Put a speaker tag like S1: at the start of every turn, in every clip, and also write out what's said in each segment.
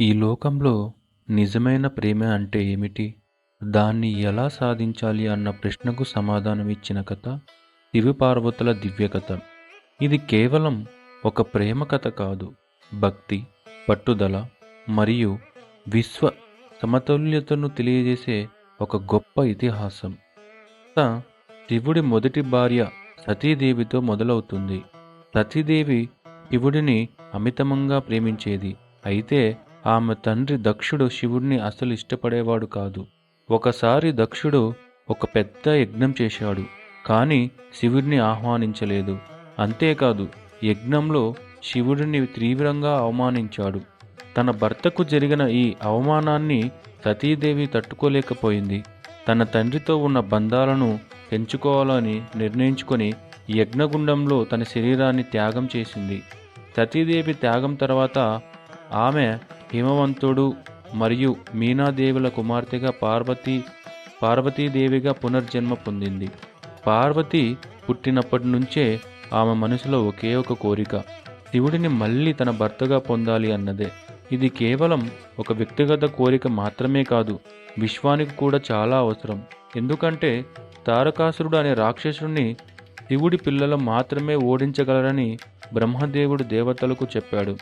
S1: ఈ లోకంలో నిజమైన ప్రేమ అంటే ఏమిటి? దాన్ని ఎలా సాధించాలి అన్న ప్రశ్నకు సమాధానం ఇచ్చిన కథ శివపార్వతుల దివ్యకథ ఇది కేవలం ఒక ప్రేమ కథ కాదు. భక్తి పట్టుదల మరియు విశ్వ సమతుల్యతను తెలియజేసే ఒక గొప్ప ఇతిహాసం. కథ శివుడి మొదటి భార్య సతీదేవితో మొదలవుతుంది. సతీదేవి శివుడిని అమితమంగా ప్రేమించేది. అయితే ఆమె తండ్రి దక్షుడు శివుడిని అసలు ఇష్టపడేవాడు కాదు. ఒకసారి దక్షుడు ఒక పెద్ద యజ్ఞం చేశాడు కానీ శివుడిని ఆహ్వానించలేదు. అంతేకాదు యజ్ఞంలో శివుడిని తీవ్రంగా అవమానించాడు. తన భర్తకు జరిగిన ఈ అవమానాన్ని సతీదేవి తట్టుకోలేకపోయింది. తన తండ్రితో ఉన్న బంధాలను పెంచుకోవాలని నిర్ణయించుకొని యజ్ఞగుండంలో తన శరీరాన్ని త్యాగం చేసింది. సతీదేవి త్యాగం తర్వాత ఆమె హిమవంతుడు మరియు మీనాదేవుల కుమార్తెగా పార్వతీ పార్వతీదేవిగా పునర్జన్మ పొందింది. పార్వతి పుట్టినప్పటి నుంచే ఆమె మనసులో ఒకే ఒక కోరిక. శివుడిని మళ్ళీ తన భర్తగా పొందాలి అన్నదే. ఇది కేవలం ఒక వ్యక్తిగత కోరిక మాత్రమే కాదు విశ్వానికి కూడా చాలా అవసరం. ఎందుకంటే తారకాసురుడు అనే రాక్షసుడిని శివుడి పిల్లలు మాత్రమే ఓడించగలరని బ్రహ్మదేవుడు దేవతలకు చెప్పాడు.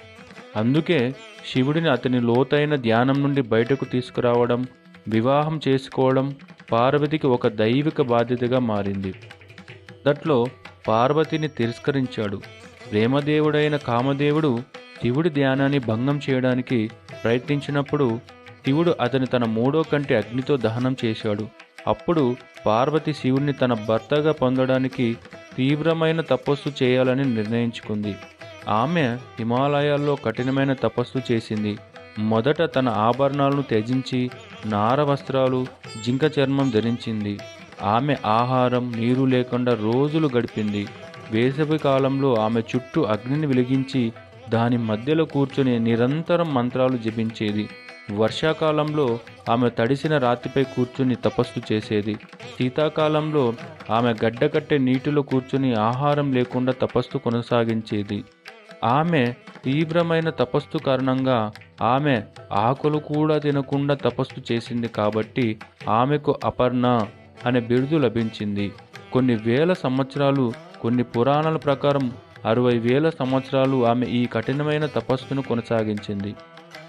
S1: అందుకే శివుడిని అతని లోతైన ధ్యానం నుండి బయటకు తీసుకురావడం వివాహం చేసుకోవడం పార్వతికి ఒక దైవిక బాధ్యతగా మారింది. దట్లో పార్వతిని తిరస్కరించాడు. ప్రేమదేవుడైన కామదేవుడు శివుడి ధ్యానాన్ని భంగం చేయడానికి ప్రయత్నించినప్పుడు శివుడు అతని తన మూడో కంటి అగ్నితో దహనం చేశాడు. అప్పుడు పార్వతి శివుడిని తన భర్తగా పొందడానికి తీవ్రమైన తపస్సు చేయాలని నిర్ణయించుకుంది. ఆమె హిమాలయాల్లో కఠినమైన తపస్సు చేసింది. మొదట తన ఆభరణాలను త్యజించి నార వస్త్రాలు జింక చర్మం ధరించింది. ఆమె ఆహారం నీరు లేకుండా రోజులు గడిపింది. వేసవి కాలంలో ఆమె చుట్టూ అగ్నిని వెలిగించి దాని మధ్యలో కూర్చుని నిరంతరం మంత్రాలు జపించేది. వర్షాకాలంలో ఆమె తడిసిన రాతిపై కూర్చుని తపస్సు చేసేది. శీతాకాలంలో ఆమె గడ్డకట్టే నీటిలో కూర్చుని ఆహారం లేకుండా తపస్సు కొనసాగించేది. ఆమె తీవ్రమైన తపస్సు కారణంగా ఆమె ఆకులు కూడా తినకుండా తపస్సు చేసింది కాబట్టి ఆమెకు అపర్ణ అనే బిరుదు లభించింది. కొన్ని వేల సంవత్సరాలు కొన్ని పురాణాల ప్రకారం అరవై వేల సంవత్సరాలు ఆమె ఈ కఠినమైన తపస్సును కొనసాగించింది.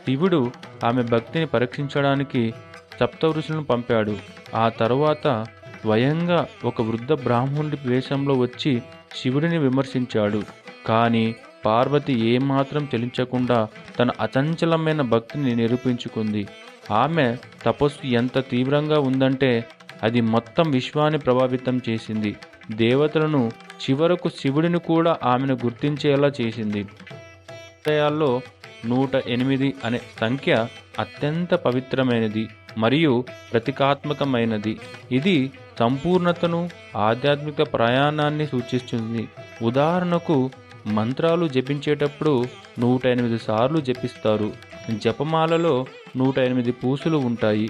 S1: శివుడు ఆమె భక్తిని పరీక్షించడానికి సప్తఋషులను పంపాడు. ఆ తరువాత స్వయంగా ఒక వృద్ధ బ్రాహ్మణుడి వేషంలో వచ్చి శివుడిని విమర్శించాడు. కానీ పార్వతి ఏమాత్రం చెలించకుండా తన అచంచలమైన భక్తిని నిరూపించుకుంది. ఆమె తపస్సు ఎంత తీవ్రంగా ఉందంటే అది మొత్తం విశ్వాన్ని ప్రభావితం చేసింది. దేవతలను చివరకు శివుడిని కూడా ఆమెను గుర్తించేలా చేసింది. హృదయాల్లో నూట ఎనిమిది అనే సంఖ్య అత్యంత పవిత్రమైనది మరియు ప్రతీకాత్మకమైనది. ఇది సంపూర్ణతను ఆధ్యాత్మిక ప్రయాణాన్ని సూచిస్తుంది. ఉదాహరణకు మంత్రాలు జపించేటప్పుడు నూట ఎనిమిది సార్లు జపిస్తారు. జపమాలలో నూట ఎనిమిది పూసులు ఉంటాయి.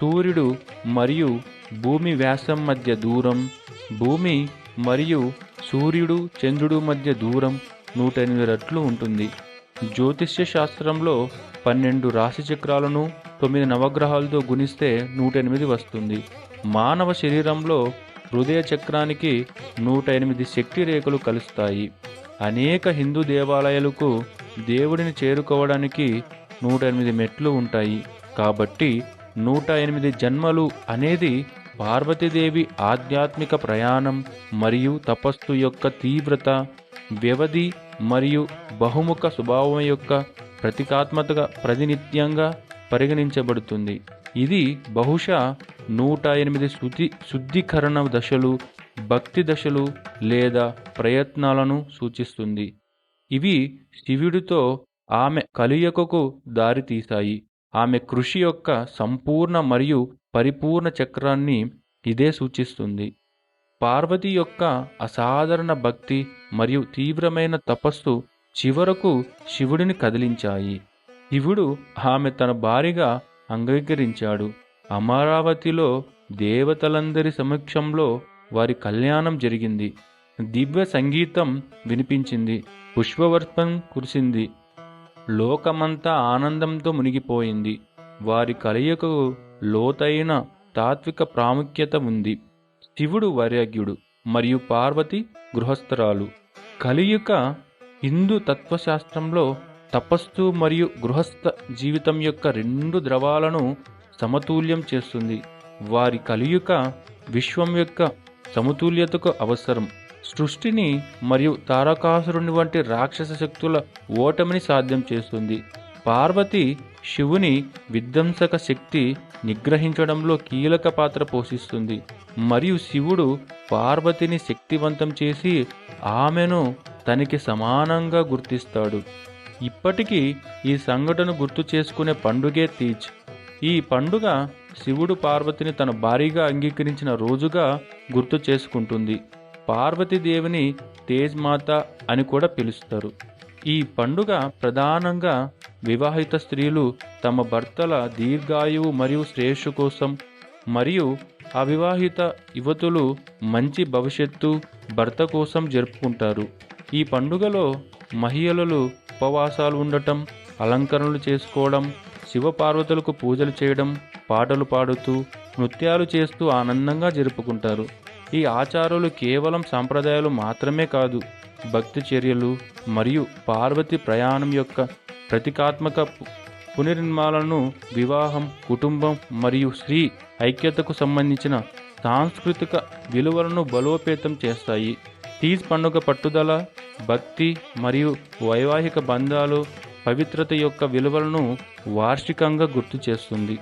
S1: సూర్యుడు మరియు భూమి వ్యాసం మధ్య దూరం భూమి మరియు సూర్యుడు చంద్రుడు మధ్య దూరం నూట ఎనిమిది రెట్లు ఉంటుంది. జ్యోతిష్య శాస్త్రంలో పన్నెండు రాశి చక్రాలను తొమ్మిది నవగ్రహాలతో గుణిస్తే నూట ఎనిమిది వస్తుంది. మానవ శరీరంలో హృదయ చక్రానికి నూట ఎనిమిది శక్తి రేఖలు కలుస్తాయి. అనేక హిందూ దేవాలయాలకు దేవుడిని చేరుకోవడానికి నూట ఎనిమిది మెట్లు ఉంటాయి. కాబట్టి నూట ఎనిమిది జన్మలు అనేది పార్వతీదేవి ఆధ్యాత్మిక ప్రయాణం మరియు తపస్సు యొక్క తీవ్రత వ్యవధి మరియు బహుముఖ స్వభావం యొక్క ప్రతీకాత్మక ప్రతినిత్యంగా పరిగణించబడుతుంది. ఇది బహుశా నూట ఎనిమిది శుద్ధి శుద్ధీకరణ దశలు భక్తి దశలు లేదా ప్రయత్నాలను సూచిస్తుంది. ఇవి శివుడితో ఆమె కలియకకు దారితీశాయి. ఆమె కృషి యొక్క సంపూర్ణ మరియు పరిపూర్ణ చక్రాన్ని ఇదే సూచిస్తుంది. పార్వతి యొక్క అసాధారణ భక్తి మరియు తీవ్రమైన తపస్సు చివరకు శివుడిని కదిలించాయి. శివుడు ఆమె తన భార్యగా అంగీకరించాడు. అమరావతిలో దేవతలందరి సమక్షంలో వారి కళ్యాణం జరిగింది. దివ్య సంగీతం వినిపించింది. పుష్పవర్పం కురిసింది. లోకమంతా ఆనందంతో మునిగిపోయింది. వారి కలయికకు లోతైన తాత్విక ప్రాముఖ్యత ఉంది. శివుడు వైరాగ్యుడు మరియు పార్వతి గృహస్థరాలు. కలియుక హిందూ తత్వశాస్త్రంలో తపస్సు మరియు గృహస్థ జీవితం యొక్క రెండు ద్రవాలను సమతుల్యం చేస్తుంది. వారి కలియుక విశ్వం యొక్క సమతుల్యతకు అవసరం. సృష్టిని మరియు తారకాసురుని వంటి రాక్షస శక్తుల ఓటమిని సాధ్యం చేస్తుంది. పార్వతి శివుని విధ్వంసక శక్తి నిగ్రహించడంలో కీలక పాత్ర పోషిస్తుంది. మరియు శివుడు పార్వతిని శక్తివంతం చేసి ఆమెను తనకి సమానంగా గుర్తిస్తాడు. ఇప్పటికీ ఈ సంఘటన గుర్తు చేసుకునే పండుగే తీజ్. ఈ పండుగ శివుడు పార్వతిని తన భారీగా అంగీకరించిన రోజుగా గుర్తు చేసుకుంటుంది. పార్వతీదేవిని తేజ్మాత అని కూడా పిలుస్తారు. ఈ పండుగ ప్రధానంగా వివాహిత స్త్రీలు తమ భర్తల దీర్ఘాయువు మరియు శ్రేయస్సు కోసం మరియు అవివాహిత యువతులు మంచి భవిష్యత్తు భర్త కోసం జరుపుకుంటారు. ఈ పండుగలో మహిళలు ఉపవాసాలు ఉండటం అలంకరణలు చేసుకోవడం శివపార్వతులకు పూజలు చేయడం పాటలు పాడుతూ నృత్యాలు చేస్తూ ఆనందంగా జరుపుకుంటారు. ఈ ఆచారాలు కేవలం సాంప్రదాయాలు మాత్రమే కాదు భక్తి చర్యలు మరియు పార్వతి ప్రయాణం యొక్క ప్రతీకాత్మక పు- వివాహం కుటుంబం మరియు స్త్రీ ఐక్యతకు సంబంధించిన సాంస్కృతిక విలువలను బలోపేతం చేస్తాయి. తీజ్ పండుగ పట్టుదల భక్తి మరియు వైవాహిక బంధాలు పవిత్రత యొక్క విలువలను వార్షికంగా గుర్తు చేస్తుంది.